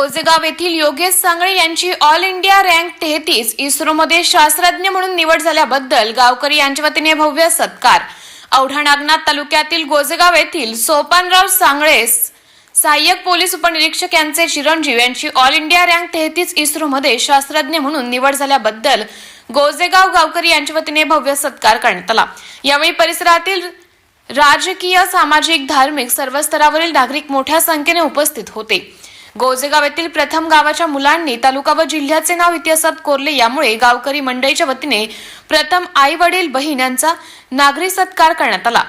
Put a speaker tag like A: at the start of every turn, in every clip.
A: गोजेगाव येथील योगेश सांगळे यांची all India rank तेहतीस इस्रोमध्ये शास्त्रज्ञ म्हणून निवड झाल्याबद्दल गावकरी यांच्या वतीने भव्य सत्कार. औढा नागनाथ तालुक्यातील गोजेगाव येथील सोपानराव सांगळे सहाय्यक पोलीस उपनिरीक्षक यांचे चिरंजीव यांची ऑल इंडिया रँक तेहतीस इस्रोमध्ये शास्त्रज्ञ म्हणून निवड झाल्याबद्दल गोजेगाव गावकरी यांच्या वतीने भव्य सत्कार करण्यात आला. यावेळी परिसरातील राजकीय सामाजिक धार्मिक सर्व स्तरावरील नागरिक मोठ्या संख्येने उपस्थित होते. गोजेगाव येथील प्रथम गावाच्या मुलांनी तालुका व जिल्ह्याचे नाव इतिहासात कोरले. यामुळे गावकरी मंडळीच्या वतीने प्रथम आई वडील बहीण यांचा नागरी सत्कार करण्यात आला.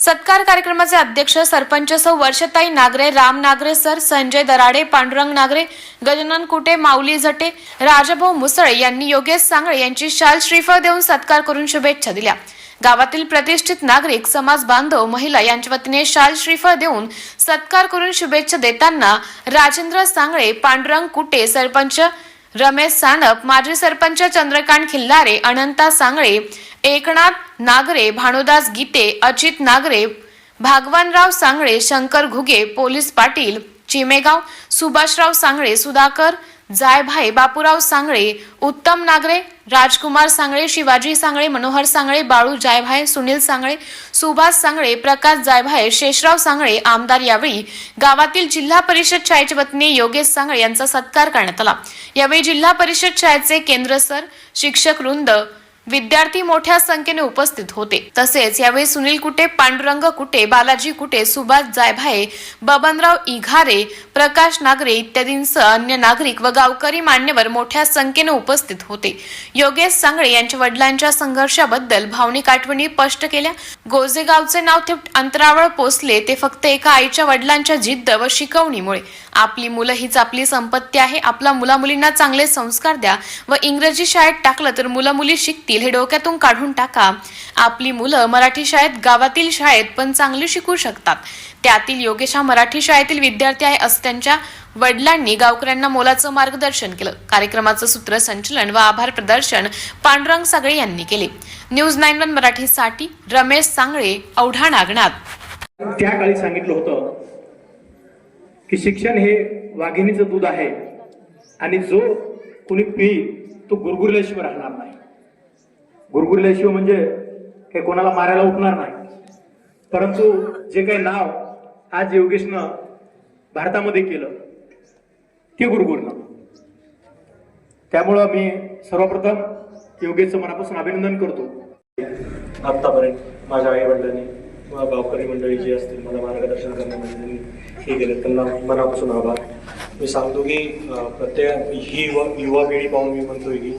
A: सत्कार कार्यक्रमाचे अध्यक्ष सरपंच सौ वर्षताई नागरे राम नागरे सर संजय दराडे पांडुरंग नागरे गजानन कुटे माऊली झटे राजभाऊ मुसळे यांनी योगेश सांगळे यांची शाल श्रीफळ देऊन सत्कार करून शुभेच्छा दिल्या. गावातील प्रतिष्ठित नागरिक समाज बांधव महिला यांच्या वतीने शाल श्रीफळ देऊन सत्कार करून शुभेच्छा देताना राजेंद्र सांगळे पांडुरंग कुटे सरपंच रमेश सानप माजी सरपंच चंद्रकांत खिल्लारे अनंता सांगळे एकनाथ नागरे भानुदास गीते अजित नागरे भागवानराव सांगळे शंकर घुगे पोलीस पाटील चिमेगाव सुभाषराव सांगळे सुधाकर जायभाई बापूराव सांगळे उत्तम नागरे राजकुमार सांगळे शिवाजी सांगळे मनोहर सांगळे बाळू जायभाई सुनील सांगळे सुभाष सांगळे प्रकाश जायभाई शेषराव सांगळे आमदार यावेळी गावातील जिल्हा परिषद शाळेच्या वतीने योगेश सांगळे यांचा सत्कार करण्यात आला. यावेळी जिल्हा परिषद शाळेचे केंद्र सर शिक्षक वृंद विद्यार्थी मोठ्या संख्येने उपस्थित होते. तसेच यावेळी सुनील कुटे पांडुरंग कुटे बालाजी कुटे सुभाष जायभाये बबनराव इघारे प्रकाश नागरे इत्यादींसह अन्य नागरिक व गावकरी मान्यवर मोठ्या संख्येने उपस्थित होते. योगेश सांगळे यांच्या वडिलांच्या संघर्षाबद्दल भावनिक आठवणी स्पष्ट केल्या. गोजेगावचे नाव थेट अंतरावर पोचले ते फक्त एका आईच्या वडिलांच्या जिद्द व शिकवणीमुळे. आपली मुलं हीच आपली संपत्ती आहे. आपल्या मुलामुलींना चांगले संस्कार द्या व इंग्रजी शाळेत टाकलं तर मुलं मुली शिकतील हे डोक्यातून काढून टाका. आपली मुलं मराठी शाळेत गावातील शाळेत पण चांगली शिकू शकतात. त्यातील योगेश हा मराठी शाळेतील विद्यार्थी आहे. असं त्यांच्या वडिलांनी गावकऱ्यांना मोलाचं मार्गदर्शन केलं. कार्यक्रमाचं सूत्रसंचलन व आभार प्रदर्शन पांडुरंग सागळे यांनी केले. न्यूज नाईन वन मराठीसाठी रमेश सांगळे औढा नागनाथ.
B: त्या काळी सांगितलं होतं की शिक्षण हे वाघिणीचं दूध आहे. आणि जो कुणी पिईल तो गुरगुरल्याशिवाय राहणार नाही. गुरगुरल्याशिवाय म्हणजे काही कोणाला मारायला उठणार नाही. परंतु जे काही नाव आज योगेशनं भारतामध्ये केलं ते गुरगुरनं त्यामुळं मी सर्वप्रथम योगेशचं मनापासून अभिनंदन करतो.
C: आत्तापर्यंत माझ्या आई वडिलांनी किंवा गावकरी मंडळी जी असतील मला मार्गदर्शन करण्यामध्ये हे केलं त्यांना मनापासून आभार. मी सांगतो की प्रत्येक ही युवा युवा पिढी पाहून मी म्हणतोय की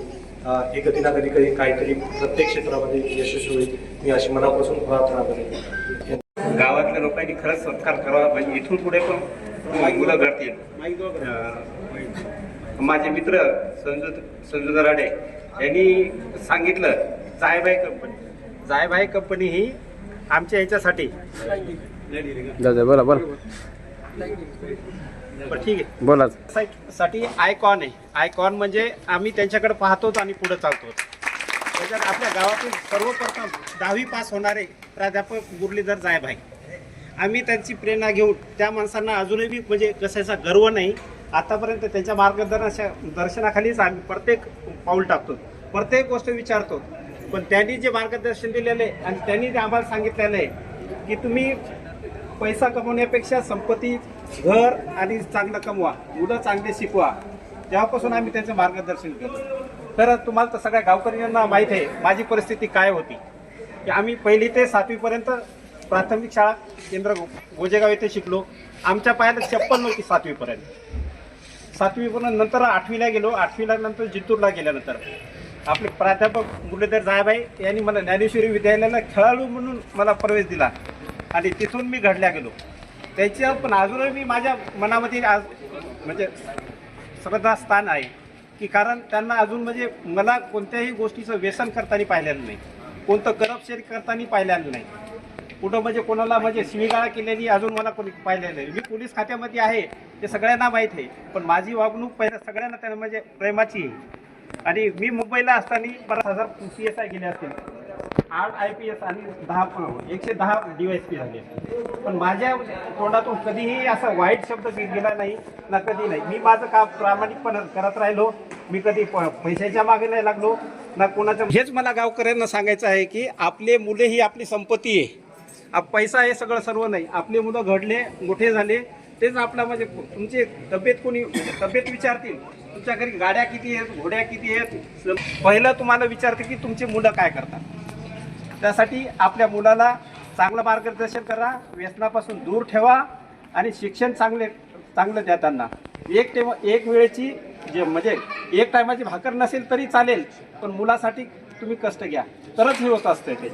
C: हे कधी ना कधी कधी काहीतरी प्रत्येक क्षेत्रामध्ये यशस्वी होईल मी अशी मनापासून प्रार्थना करेन.
D: गावातल्या लोकांनी खरंच सत्कार करावा म्हणजे इथून पुढे पण मुलं घडतील माझे मित्र संजू संजू दराडे यांनी सांगितलं जायबाई कंपनी. जायबाई कंपनी ही आमच्या ह्याच्यासाठी
E: दादा बोला बोला.
D: बरं ठीक आहे.
E: बोला.
D: साठी आयकॉन आहे. आयकॉन म्हणजे आम्ही त्यांच्याकडे पाहतो आणि पुढे चालतो त्याच्यात आपल्या गावातील सर्वप्रथम दहावी पास होणारे प्राध्यापक मुरलीधर जायभाई आम्ही त्यांची प्रेरणा घेऊन त्या माणसांना अजूनही म्हणजे कशाचा गर्व नाही. आतापर्यंत त्यांच्या मार्गदर्शना दर्शनाखालीच आम्ही प्रत्येक पाऊल टाकतो. प्रत्येक गोष्ट विचारतो. पण त्यांनी जे मार्गदर्शन दिलेलं आहे आणि त्यांनी जे आम्हाला सांगितलेलं आहे की तुम्ही पैसा कमवण्यापेक्षा संपत्ती घर आणि चांगलं कमवा मुलं चांगले शिकवा. तेव्हापासून आम्ही त्यांचं मार्गदर्शन केलं. तर तुम्हाला तर सगळ्या गावकऱ्यांना माहीत आहे माझी परिस्थिती काय होती. की आम्ही पहिली ते सातवीपर्यंत प्राथमिक शाळा केंद्र गोजेगाव येथे शिकलो. आमच्या पायाला चप्पल नव्हती सातवीपर्यंत. सातवीपर्यंत नंतर आठवीला गेलो. आठवीला नंतर जिंतूरला गेल्यानंतर. आपले प्राध्यापक मुरलीधर जायबाई यांनी मला ज्ञानेश्वरी विद्यालयाला खेळाडू म्हणून मला प्रवेश दिला. आणि तिथून मी घडल्या गेलो. त्याच्या पण अजूनही मी माझ्या मनामध्ये आज म्हणजे श्रद्धास्थान आहे. की कारण त्यांना अजून म्हणजे मला कोणत्याही गोष्टीचं व्यसन करताना पाहिलेलं नाही. कोणतं करप्शन करताना पाहिलेलं नाही. कुठं म्हणजे कोणाला म्हणजे शिवीगाळा केलेली अजून मला कोणी पाहिलेलं नाही. मी पोलीस खात्यामध्ये आहे ते सगळ्यांना माहीत आहे. पण माझी वागणूक पहिल्या सगळ्यांना त्यांना म्हणजे प्रेमाची आणि मी मुंबईला असताना बराच हजार सी एस आय गेले असतील. आठ आय पी एस आणि दहा एकशे दहा डीवायस पी झाले पण माझ्या तोंडातून कधीही असा वाईट शब्द गेला नाही ना कधी नाही. मी माझं काम प्रामाणिकपणे करत राहिलो. मी कधी प- पैशाच्या मागे नाही लागलो ना कोणाच्या हेच मला गावकऱ्यांना सांगायचं आहे की आपले मुले ही आपली संपत्ती आहे. आप- पैसा हे सगळं सर्व नाही. आपले मुलं घडले मोठे झाले. तेच आपला म्हणजे तुमची तब्येत कोणी तब्येत विचारतील. तुमच्या घरी गाड्या किती आहेत घोड्या किती आहेत? पहिलं तुम्हाला विचारते की तुमची मुलं काय करतात. त्यासाठी आपल्या मुलाला चांगलं मार्गदर्शन करा व्यसनापासून दूर ठेवा आणि शिक्षण चांगले चांगलं द्या त्यांना एक टेम एक वेळेची जे म्हणजे एक टायमाची भाकर नसेल तरी चालेल पण मुलासाठी तुम्ही कष्ट घ्या. तरच हे होत असतं ते.